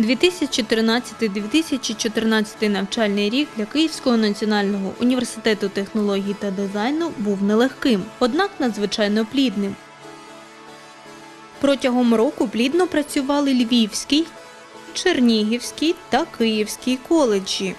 2013-2014 навчальний рік для Київського національного університету технологій та дизайну був нелегким, однак надзвичайно плідним. Протягом року плідно працювали Львівський, Чернігівський та Київський коледжі.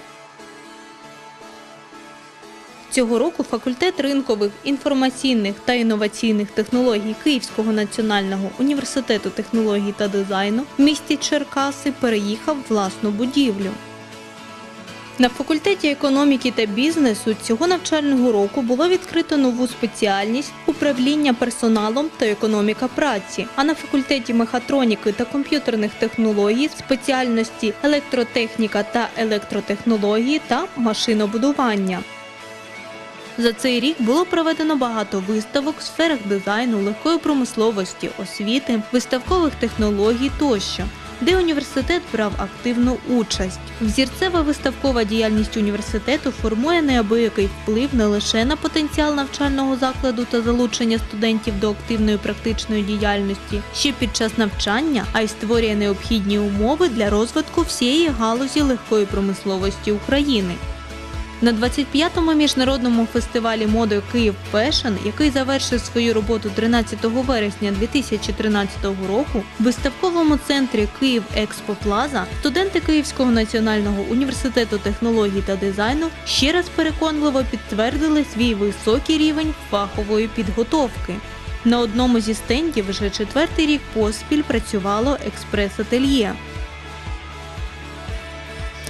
Цього року факультет ринкових, інформаційних та інноваційних технологій Київського національного університету технологій та дизайну в місті Черкаси переїхав власну будівлю. На факультеті економіки та бізнесу цього навчального року було відкрито нову спеціальність управління персоналом та економіка праці. А на факультеті мехатроніки та комп'ютерних технологій спеціальності електротехніка та електротехнології та машинобудування. За цей рік було проведено багато виставок в сферах дизайну, легкої промисловості, освіти, виставкових технологій тощо, де університет брав активну участь. Взірцева виставкова діяльність університету формує неабиякий вплив не лише на потенціал навчального закладу та залучення студентів до активної практичної діяльності ще під час навчання, а й створює необхідні умови для розвитку всієї галузі легкої промисловості України. На 25-му міжнародному фестивалі моди Київ Фешн, який завершив свою роботу 13 вересня 2013 року, в виставковому центрі Київ Експо Плаза студенти Київського національного університету технологій та дизайну ще раз переконливо підтвердили свій високий рівень фахової підготовки. На одному зі стендів вже четвертий рік поспіль працювало експрес-ательє.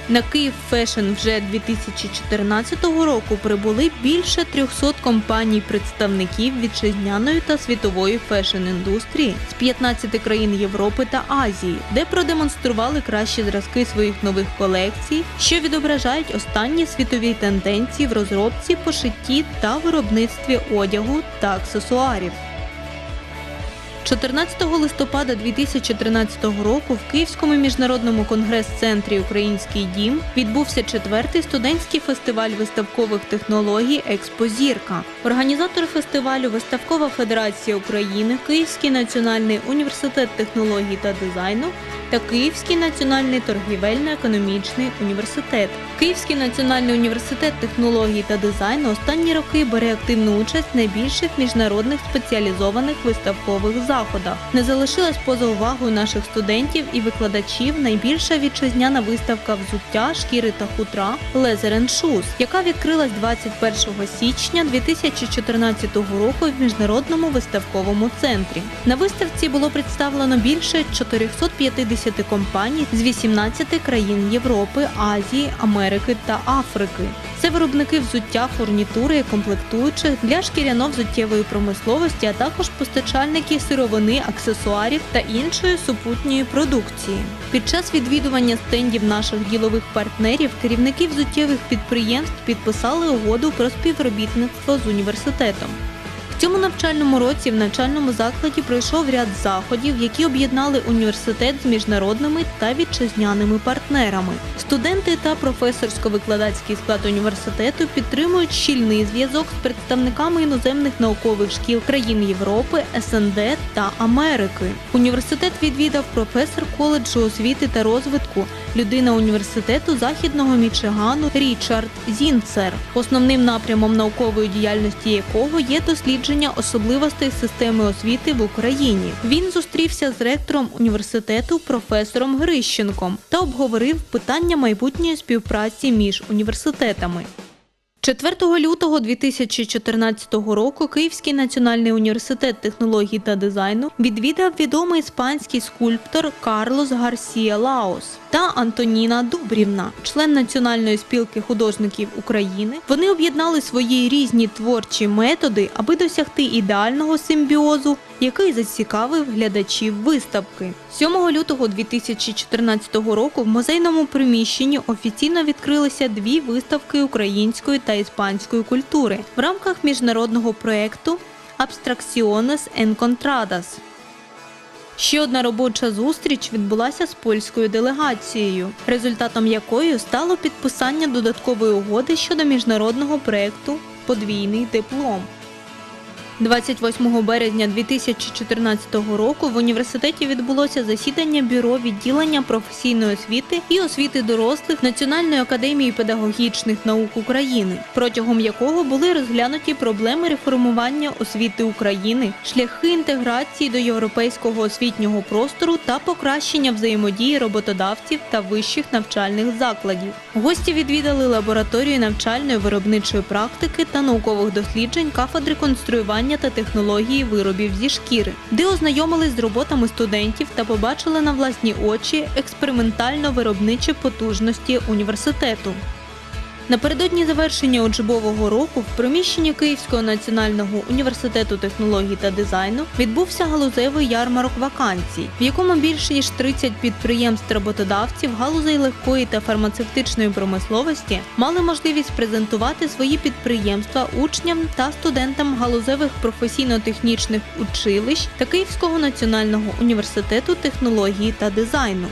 На Київ Фешн вже 2014 року прибули більше 300 компаній-представників вітчизняної та світової фешн-індустрії з 15 країн Європи та Азії, де продемонстрували кращі зразки своїх нових колекцій, що відображають останні світові тенденції в розробці, пошитті та виробництві одягу та аксесуарів. 14 листопада 2013 року в Київському міжнародному конгрес-центрі Український дім відбувся четвертий студентський фестиваль виставкових технологій Експозірка. Організатори фестивалю Виставкова Федерація України, Київський національний університет технологій та дизайну та Київський національний торгівельно-економічний університет. Київський національний університет технологій та дизайну останні роки бере активну участь в найбільших міжнародних спеціалізованих виставкових заходах. Не залишилась поза увагою наших студентів і викладачів найбільша вітчизняна виставка взуття, шкіри та хутра Leather and яка відкрилась 21 січня 2014 року в міжнародному виставковому центрі. На виставці було представлено більше 450 компаній з 18 країн Європи, Азії, Америки та Африки. Це виробники взуття, фурнітури і комплектуючих для шкіряно-взуттєвої промисловості, а також постачальники сировини, аксесуарів та іншої супутньої продукції. Під час відвідування стендів наших ділових партнерів керівники взуттєвих підприємств підписали угоду про співробітництво з університетом. Цьому навчальному році в навчальному закладі пройшов ряд заходів, які об'єднали університет з міжнародними та вітчизняними партнерами. Студенти та професорсько-викладацький склад університету підтримують щільний зв'язок з представниками іноземних наукових шкіл країн Європи, СНД та Америки. Університет відвідав професор коледжу освіти та розвитку, людина університету західного Мічигану Річард Зінцер, основним напрямом наукової діяльності якого є дослідження особливостей системи освіти в Україні. Він зустрівся з ректором університету професором Грищенком та обговорив питання майбутньої співпраці між університетами. 4 лютого 2014 року Київський національний університет технологій та дизайну відвідав відомий іспанський скульптор Карлос Гарсія Лаос та Антоніна Дубрівна, член Національної спілки художників України. Вони об'єднали свої різні творчі методи, аби досягти ідеального симбіозу, який зацікавив глядачів виставки. 7 лютого 2014 року в музейному приміщенні офіційно відкрилися дві виставки української та іспанської культури в рамках міжнародного проєкту Abstracciones Encontradas. Ще одна робоча зустріч відбулася з польською делегацією, результатом якої стало підписання додаткової угоди щодо міжнародного проєкту Подвійний диплом. 28 березня 2014 року в університеті відбулося засідання бюро відділення професійної освіти і освіти дорослих Національної академії педагогічних наук України, протягом якого були розглянуті проблеми реформування освіти України, шляхи інтеграції до європейського освітнього простору та покращення взаємодії роботодавців та вищих навчальних закладів. Гості відвідали лабораторію навчальної виробничої практики та наукових досліджень кафедри конструювання та технології виробів зі шкіри, де ознайомились з роботами студентів та побачили на власні очі експериментально-виробничі потужності університету. Напередодні завершення учбового року в приміщенні Київського національного університету технологій та дизайну відбувся галузевий ярмарок вакансій, в якому більш ніж 30 підприємств роботодавців галузей легкої та фармацевтичної промисловості мали можливість презентувати свої підприємства учням та студентам галузевих професійно-технічних училищ та Київського національного університету технології та дизайну.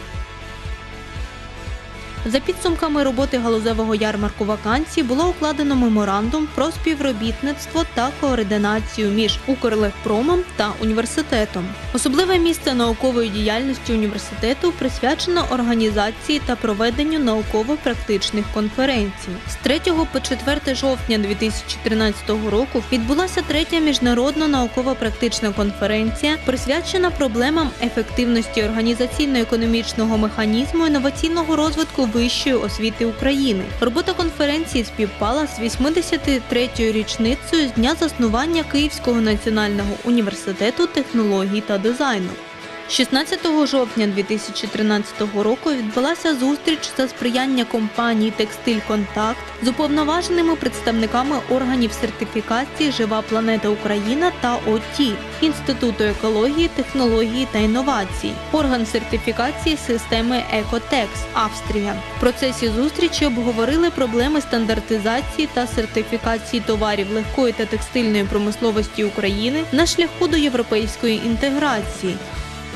За підсумками роботи галузевого ярмарку вакансій було укладено меморандум про співробітництво та координацію між Укрлегпромом та університетом. Особливе місце наукової діяльності університету присвячено організації та проведенню науково-практичних конференцій. З 3 по 4 жовтня 2013 року відбулася третя міжнародна науково-практична конференція, присвячена проблемам ефективності організаційно-економічного механізму інноваційного розвитку вищої освіти України. Робота конференції співпала з 83-ю річницею з дня заснування Київського національного університету технологій та дизайну. 16 жовтня 2013 року відбулася зустріч за сприяння компанії Текстиль Контакт з уповноваженими представниками органів сертифікації Жива планета Україна та ОТІ Інституту екології, технології та інновацій, орган сертифікації системи Екотекс Австрія. В процесі зустрічі обговорили проблеми стандартизації та сертифікації товарів легкої та текстильної промисловості України на шляху до європейської інтеграції.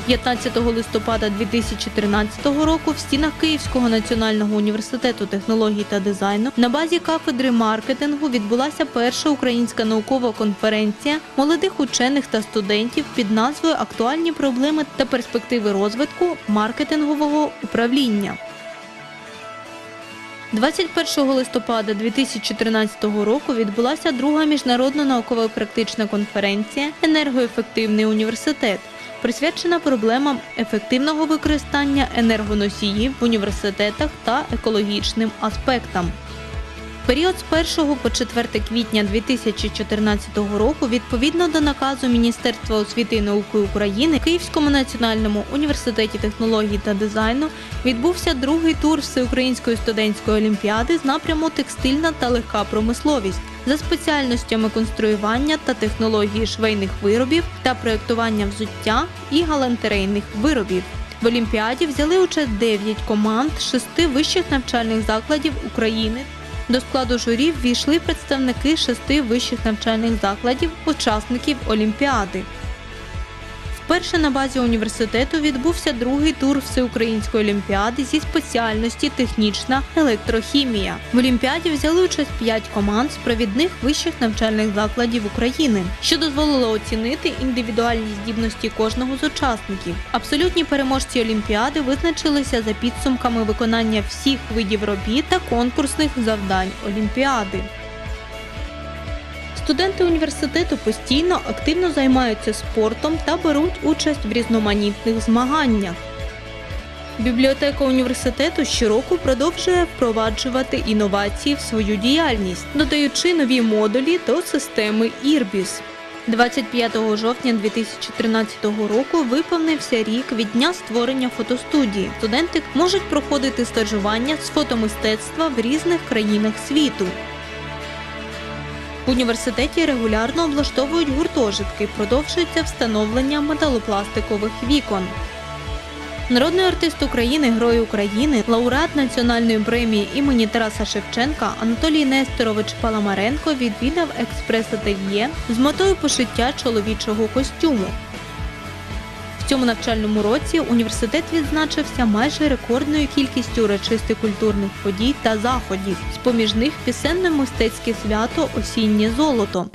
15 листопада 2013 року в стінах Київського національного університету технологій та дизайну на базі кафедри маркетингу відбулася перша українська наукова конференція молодих учених та студентів під назвою Актуальні проблеми та перспективи розвитку маркетингового управління. 21 листопада 2013 року відбулася друга міжнародна науково-практична конференція Енергоефективний університет, присвячена проблемам ефективного використання енергоносіїв в університетах та екологічним аспектам. Період з 1 по 4 квітня 2014 року, відповідно до наказу Міністерства освіти і науки України, Київському національному університеті технологій та дизайну відбувся другий тур Всеукраїнської студентської олімпіади з напряму текстильна та легка промисловість за спеціальностями конструювання та технології швейних виробів та проєктування взуття і галантерейних виробів. В Олімпіаді взяли участь 9 команд з шести вищих навчальних закладів України. До складу журі ввійшли представники шести вищих навчальних закладів, учасників Олімпіади. Вперше на базі університету відбувся другий тур Всеукраїнської олімпіади зі спеціальності технічна електрохімія. В олімпіаді взяли участь п'ять команд з провідних вищих навчальних закладів України, що дозволило оцінити індивідуальні здібності кожного з учасників. Абсолютні переможці олімпіади визначилися за підсумками виконання всіх видів робіт та конкурсних завдань олімпіади. Студенти університету постійно активно займаються спортом та беруть участь в різноманітних змаганнях. Бібліотека університету щороку продовжує впроваджувати інновації в свою діяльність, додаючи нові модулі до системи Ірбіс. 25 жовтня 2013 року виповнився рік від дня створення фотостудії. Студенти можуть проходити стажування з фотомистецтва в різних країнах світу. В університеті регулярно облаштовують гуртожитки, продовжується встановлення металопластикових вікон. Народний артист України, Герой України, лауреат національної премії імені Тараса Шевченка Анатолій Несторович Паламаренко відвідав експрес-ательє з метою пошиття чоловічого костюму. Цьому навчальному році університет відзначився майже рекордною кількістю урочистих культурних подій та заходів. З поміж них пісенне мистецьке свято Осіннє золото.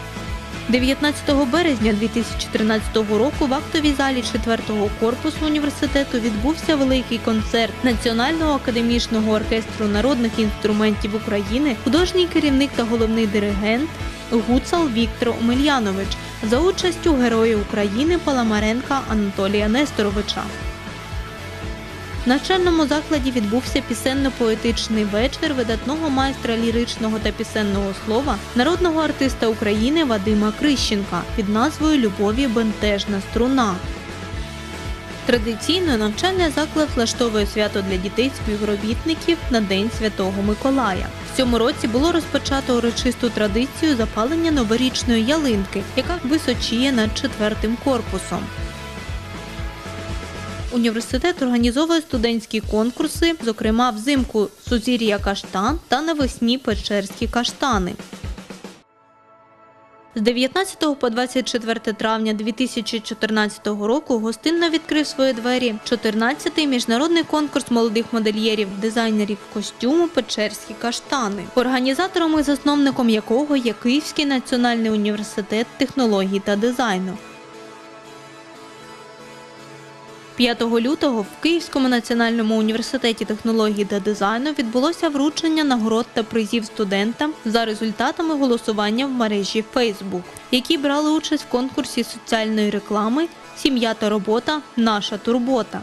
19 березня 2013 року в актовій залі 4-го корпусу університету відбувся великий концерт Національного академічного оркестру народних інструментів України, художній керівник та головний диригент Гуцал Віктор Омельянович за участю Героя України Паламаренка Анатолія Несторовича. В навчальному закладі відбувся пісенно-поетичний вечір видатного майстра ліричного та пісенного слова, народного артиста України Вадима Крищенка під назвою Любові бентежна струна. Традиційно навчальний заклад влаштовує свято для дітей співробітників на День Святого Миколая. В цьому році було розпочато урочисту традицію запалення новорічної ялинки, яка височіє над четвертим корпусом. Університет організовує студентські конкурси, зокрема взимку Сузір'я Каштан та навесні Печерські каштани. З 19 по 24 травня 2014 року гостинно відкрив свої двері 14-й міжнародний конкурс молодих модельєрів, дизайнерів костюму Печерські каштани, організатором і засновником якого є Київський національний університет технологій та дизайну. 5 лютого в Київському національному університеті технологій та дизайну відбулося вручення нагород та призів студентам за результатами голосування в мережі Facebook, які брали участь в конкурсі соціальної реклами Сім'я та робота наша турбота.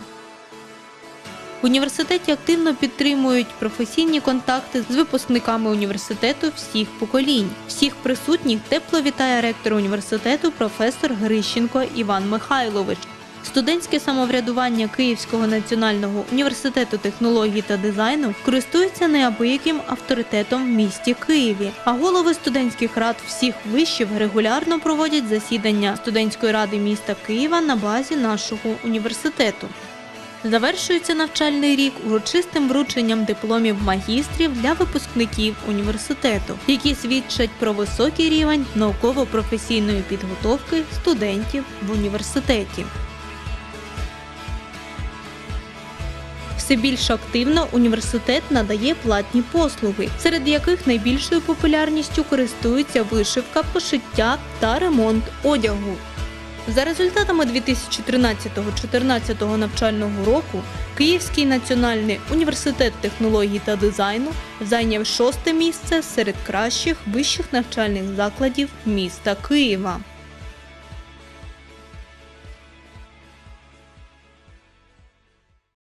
В університеті активно підтримують професійні контакти з випускниками університету всіх поколінь. Всіх присутніх тепло вітає ректор університету професор Грищенко Іван Михайлович. Студентське самоврядування Київського національного університету технологій та дизайну користується неабияким авторитетом в місті Києві. А голови студентських рад всіх вишів регулярно проводять засідання студентської ради міста Києва на базі нашого університету. Завершується навчальний рік урочистим врученням дипломів магістрів для випускників університету, які свідчать про високий рівень науково-професійної підготовки студентів в університеті. Все більш активно університет надає платні послуги, серед яких найбільшою популярністю користуються вишивка, пошиття та ремонт одягу. За результатами 2013-2014 навчального року Київський національний університет технологій та дизайну зайняв шосте місце серед кращих вищих навчальних закладів міста Києва.